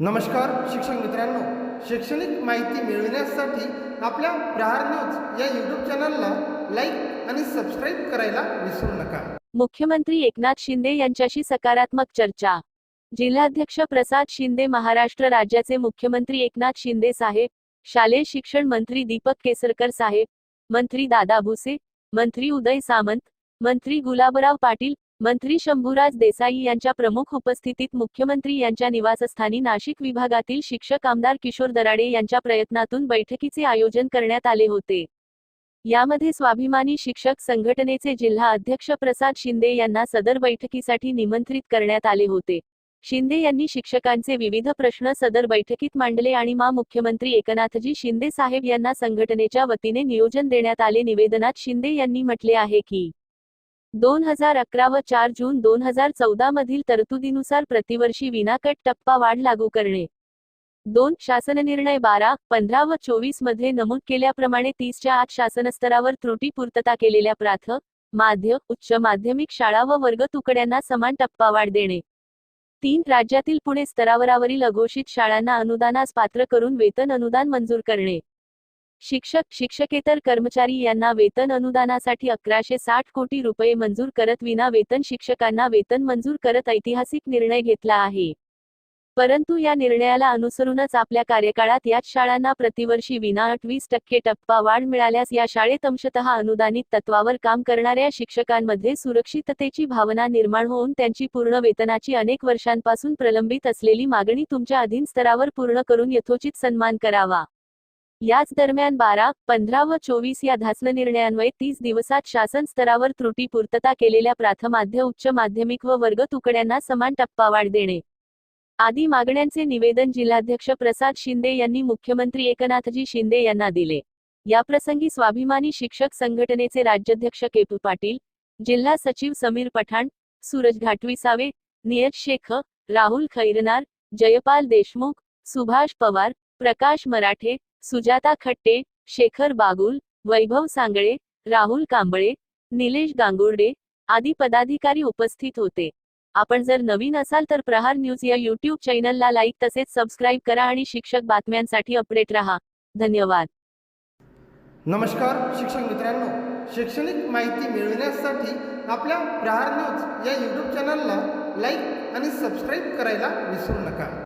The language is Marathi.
नमस्कार शिक्षक मित्रांनो. शैक्षणिक माहिती मिळविण्यासाठी आपल्या प्रहार न्यूज या यूट्यूब चॅनलला लाईक आणि सबस्क्राईब करायला विसरू नका. मुख्यमंत्री एकनाथ शिंदे यांच्याशी सकारात्मक चर्चा. जिल्हाध्यक्ष प्रसाद शिंदे महाराष्ट्र राज्याचे मुख्यमंत्री एकनाथ शिंदे साहेब शालेय शिक्षण मंत्री दीपक केसरकर साहेब मंत्री दादा भुसे मंत्री उदय सामंत मंत्री गुलाबराव पाटील मंत्री शंभूराज देसाई यांच्या प्रमुख उपस्थितीत मुख्यमंत्री यांच्या निवासस्थानी नाशिक विभागातील शिक्षक आमदार किशोर दराडे यांच्या प्रयत्नातून बैठकीचे आयोजन करण्यात आले होते. यामध्ये स्वाभिमानी शिक्षक संघटनेचे जिल्हा अध्यक्ष प्रसाद शिंदे यांना सदर बैठकीसाठी निमंत्रित करण्यात आले होते. शिंदे यांनी शिक्षकांचे विविध प्रश्न सदर बैठकीत मांडले आणि मा मुख्यमंत्री एकनाथजी शिंदे साहेब यांना संघटनेच्या वतीने नियोजन देण्यात आले. निवेदनात शिंदे यांनी म्हटले आहे की दोन हजार अकरा व चार जून दोन हजार चौदा मधील तरतुदीनुसार प्रतिवर्षी विनाकट टप्पा वाढ लागू करणे. दोन शासन निर्णय बारा पंधरा व चोवीसमध्ये नमूद केल्याप्रमाणे तीसच्या आत शासनस्तरावर त्रुटी पूर्तता केलेल्या प्राथ माध्य उच्च माध्यमिक शाळा व वर्ग तुकड्यांना समान टप्पा वाढ देणे. तीन राज्यातील पुणे स्तरावरावरील अघोषित शाळांना अनुदानास पात्र करून वेतन अनुदान मंजूर करणे. शिक्षक शिक्षकेतर कर्मचारी यांना वेतन अनुदानासाठी अकराशे साठ कोटी रुपये मंजूर करत विना वेतन शिक्षकांना वेतन मंजूर करत ऐतिहासिक निर्णय घेतला आहे. परंतु या निर्णयाला अनुसरूनच आपल्या कार्यकाळात याच शाळांना प्रतिवर्षी विना अट वीस टक्के टप्पा वाढ मिळाल्यास या शाळेत अंशतः अनुदानित तत्वावर काम करणाऱ्या शिक्षकांमध्ये सुरक्षिततेची भावना निर्माण होऊन त्यांची पूर्ण वेतनाची अनेक वर्षांपासून प्रलंबित असलेली मागणी तुमच्या अधीन स्तरावर पूर्ण करून यथोचित सन्मान करावा. याच दरम्यान बारा पंधरा व चोवीस या धासन निर्णयान्वये तीस दिवसात शासन स्तरावर त्रुटी पूर्तता केलेल्या प्राथमाध्य उच्च माध्यमिक व वर्ग तुकड्यांना समान टप्पावाढ देणे. आदी मागण्यांचे निवेदन जिल्हाध्यक्ष प्रसाद शिंदे यांनी मुख्यमंत्री एकनाथजी शिंदे यांना दिले. याप्रसंगी स्वाभिमानी शिक्षक संघटनेचे राज्याध्यक्ष केपू पाटील जिल्हा सचिव समीर पठाण सूरज घाटविसावे नियत शेख राहुल खैरनार जयपाल देशमुख सुभाष पवार प्रकाश मराठे सुजाता खट्टे शेखर बागुल वैभव सांगळे राहुल कांबळे निलेश गांगुर्डे आदी पदाधिकारी उपस्थित होते. आपण जर नवीन असाल तर प्रहार न्यूज या युट्यूब चॅनलला लाईक तसेच सबस्क्राईब करा आणि शिक्षक बातम्यांसाठी अपडेट रहा. धन्यवाद. नमस्कार शिक्षक मित्रांनो. शैक्षणिक माहिती मिळविण्यासाठी आपल्या प्रहार न्यूज या यूट्यूब चॅनलला लाईक आणि सबस्क्राईब करायला विसरू नका.